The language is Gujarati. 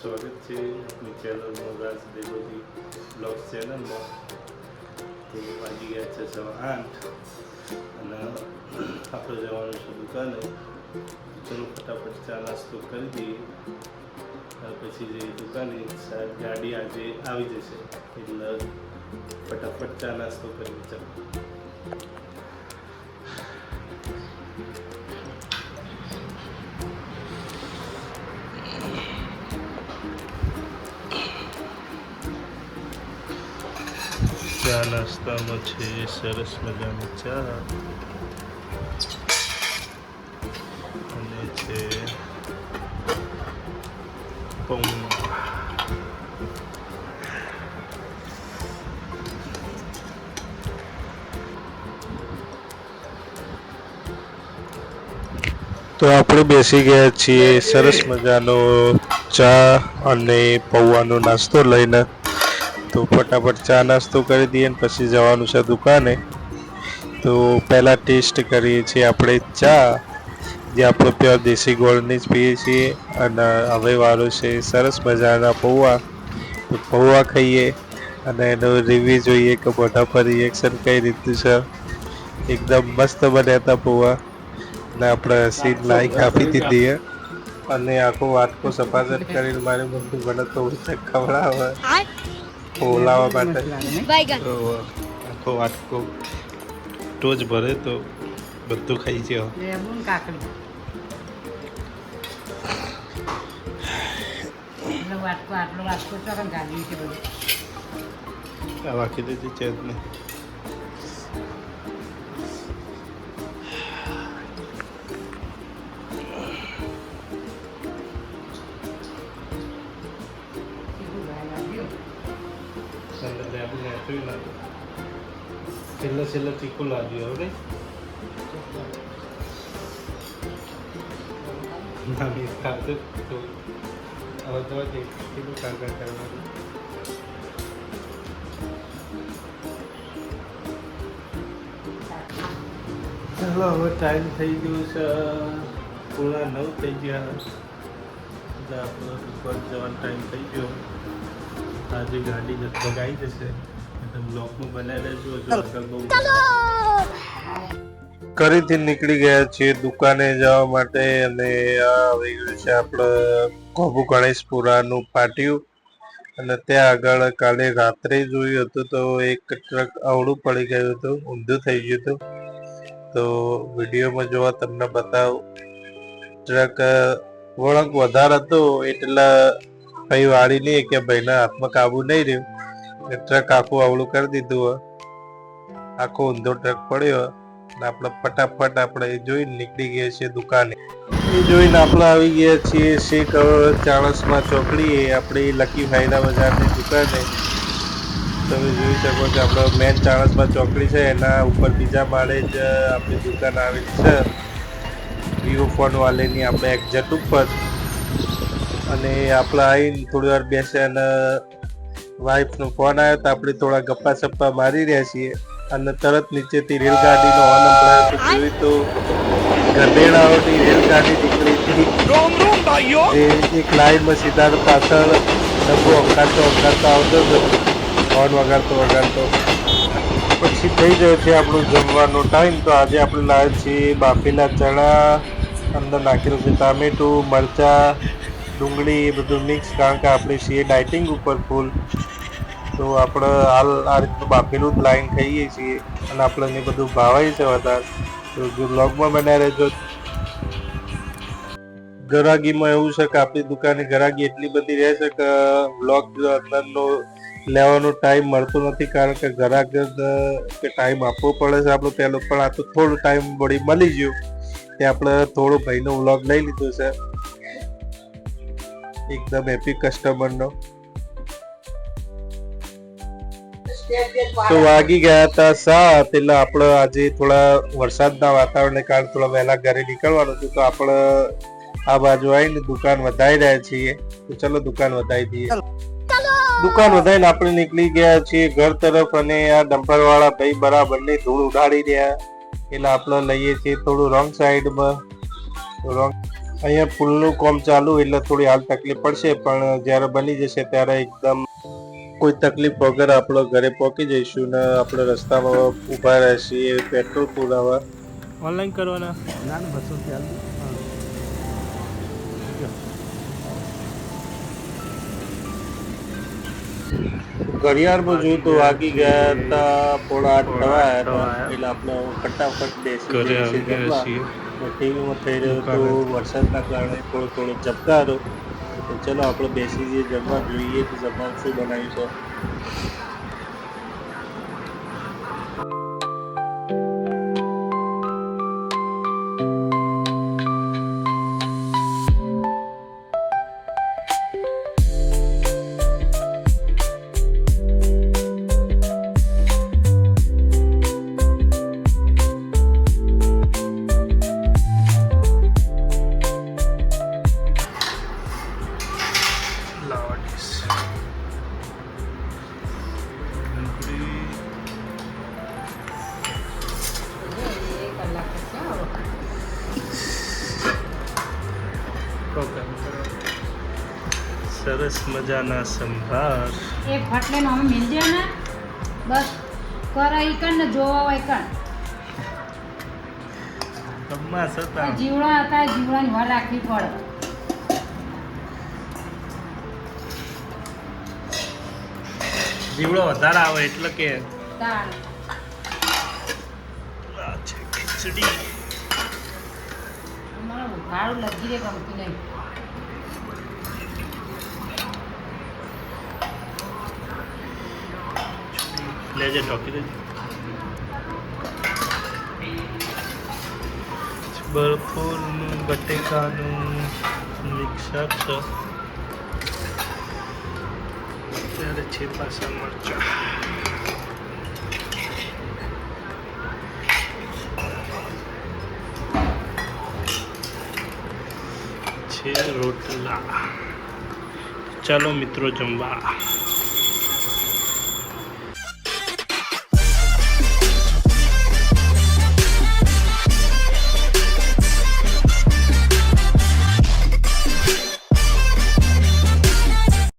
સ્વાગત છે આપણી ચેનલમાં રાજ દેવોજી બ્લોગ્સ ચેનલમાં તો વાગી ગયા છે સવા આઠ અને આપણે જવાનું છે દુકાને ચલો ફટાફટ ચા નાસ્તો કરી દઈએ પછી જે દુકાને સાહેબ ગાડી આજે આવી જશે એટલે ફટાફટ ચા નાસ્તો કરી ચાલો ચા નાસ્તામાં છે, સરસ મજાની ચા. અને છે તો આપણે બેસી ગયા છીએ સરસ મજાનો ચા અને પૌવાનો નાસ્તો લઈને. તો ફટાફટ ચા નાસ્તો કરી દઈએ ને પછી જવાનું છે દુકાને. તો પહેલાં ટેસ્ટ કરીએ છીએ આપણે ચા, જે આપણો પ્યોર દેશી ગોળની જ પીએ છીએ અને હવે વાળો છે સરસ મજાના પૌવા. તો પૌવા ખાઈએ અને એનો રિવ્યુ જોઈએ કે પર રિએક્શન કઈ રીતનું છે. એકદમ મસ્ત બન્યા હતા પૌવા. અને આપણે સીન લાઈક આપી દીધી અને આખો વાટકો સફાજત કરીને મારી મમ્મી મને તો ખવડાવે. ઓલાવા માટે. આખો વાટકો ટોચ ભરે તો બધું ખાઈ એટલે વાટકો આટલો વાટકો ચોકન ગાડી છે બધું. આ વાકી દીધી છે જ લેબુ નેચું લાગે છેલ્લે છેલ્લે તીખું લાગ્યું હવે નાની ખાતે તો હવે તો કીધું કાગળ કરવાનું ચાલો હવે ટાઈમ થઈ ગયો છે પૂરા નવ થઈ ગયા એટલે આપણો દુકાન જવાનો ટાઈમ થઈ ગયો આજે ગાડી લગભગ આવી જશે કરીથી નીકળી ગયા છીએ દુકાને જવા માટે અને આ આવી ગયું છે આપણે કોબુ ગણેશપુરાનું પાટિયું. અને ત્યાં આગળ કાલે રાત્રે જોયું હતું તો એક ટ્રક અવળું પડી ગયું હતું ઊંધું થઈ ગયું હતું. તો વિડીયોમાં જોવા તમને બતાવું. ટ્રક વળંક વધારે હતો એટલે ભાઈ વાળી નહીં કે ભાઈના હાથમાં કાબુ નહીં રહ્યું. ટ્રક આખું અવળું કરી દીધું આખો ઊંધો ટ્રક પડ્યો અને આપણે ફટાફટ આપણે એ જોઈને નીકળી ગયા છીએ દુકાને. એ જોઈને આપણે આવી ગયા છીએ શેખ ચાણસમાં ચોકડી એ આપણી લકી ફાયદા બજારની દુકાને. તમે જોઈ શકો છો આપણો મેન ચાણસમાં ચોકડી છે. એના ઉપર બીજા માળે જ આપણી દુકાન આવેલી છે. વિવો ફોન વાલેની આપણે એક્ઝેટ ઉપર. અને આપણે આવીને થોડી વાર બેસે અને વાઈફનો ફોન આવ્યો તો આપણે થોડા ગપ્પા સપ્પા મારી રહ્યા છીએ અને તરત નીચેથી રેલગાડીનો હોર્ન સંભળાયો તો જોયું તો ગધેડાઓની રેલગાડી નીકળી હતી. એ એક લાઈનમાં સીધા પાછળ ડબ્બો અંકારતો અંકારતો આવતો હતો. હોર્ન વગાડતો વગાડતો. પછી થઈ ગયો છે આપણું જમવાનો ટાઈમ તો આજે આપણે લાવ્યા છીએ બાફેલા ચણા અંદર નાખેલું છે ટામેટું મરચાં ડુંગળી એ બધું મિક્સ કારણ કે આપણે છીએ ડાયટિંગ ઉપર ફૂલ તો આપણે હાલ આ રીતનું બાફેલું જ લાઈન ખાઈએ છીએ અને આપણને બધું ભાવાય છે વધારે. તો જો બ્લોગમાં બનાવી રહેજો. ગરાગીમાં એવું છે કે આપણી દુકાને ગરાગી એટલી બધી રહે છે કે બ્લોગ અંદરનો લેવાનો ટાઈમ મળતો નથી કારણ કે ગરાગ કે ટાઈમ આપવો પડે છે આપણો પહેલો. પણ આ તો થોડો ટાઈમ વળી મળી ગયો તે આપણે થોડો ભાઈનો વ્લોગ લઈ લીધો છે. એકદમ હેપી કસ્ટમરનો તો વાગી ગયા હતા સાત એટલે આપણે આજે થોડા વરસાદના વાતાવરણને કારણે થોડા વહેલા ઘરે નીકળવાનું હતું તો આપણે આ બાજુ આવીને દુકાન વધારી રહ્યા છીએ. તો ચલો દુકાન વધારી દઈએ. દુકાન વધારીને આપણે નીકળી ગયા છીએ ઘર તરફ અને આ ડમ્પર વાળા ભાઈ બરાબર ને ધૂળ ઉડાડી રહ્યા. એટલે આપણે લઈએ છીએ થોડું રોંગ સાઈડમાં. રોંગ અહીંયા પુલનું કામ ચાલુ એટલે થોડી હાલ તકલીફ પડશે પણ જ્યારે બની જશે ત્યારે એકદમ કોઈ તકલીફ વગર આપણે ઘરે પહોંચી જઈશું ને આપણે રસ્તામાં ઊભા રહેશીએ પેટ્રોલ પુરાવા. ઓનલાઈન કરવાના? ના ના બસો ચાલ ઘડિયાળમાં જોયું તો વાગી ગયા હતા પોણા આઠ થવા. એટલે આપણે ફટાફટ બેસી ટીવીમાં થઈ રહ્યો હતો વરસાદના કારણે થોડો થોડો તો ચલો આપણે બેસી જઈએ જમવા જોઈએ કે જમવાનું શું બનાવ્યું છે. સરસ મજાના સંભાર. એ ફટલે અમે મિલ ને બસ. કરાઈ કણ ને જોવા હોય કણ કમ્મા હતા. જીવડા હતા જીવડાની વાર રાખવી પડે. જીવડો વધારે આવે એટલે કે ખીચડી. અમારે ભાડું લગી રે ગમતી નહીં લેજે ઢોકી દેજે બરફોરનું બટેકાનું મિક્સર છે. અત્યારે છે પાછા મરચા. છે રોટલા. ચાલો મિત્રો જમવા.